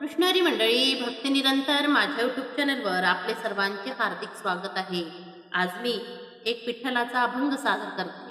विष्णुरी मंडळी भक्तिनिरंतर माझ्या यूट्यूब चॅनलवर आपले सर्वांचे हार्दिक स्वागत आहे. आज मी एक विठ्ठलाचा अभंग सादर करते.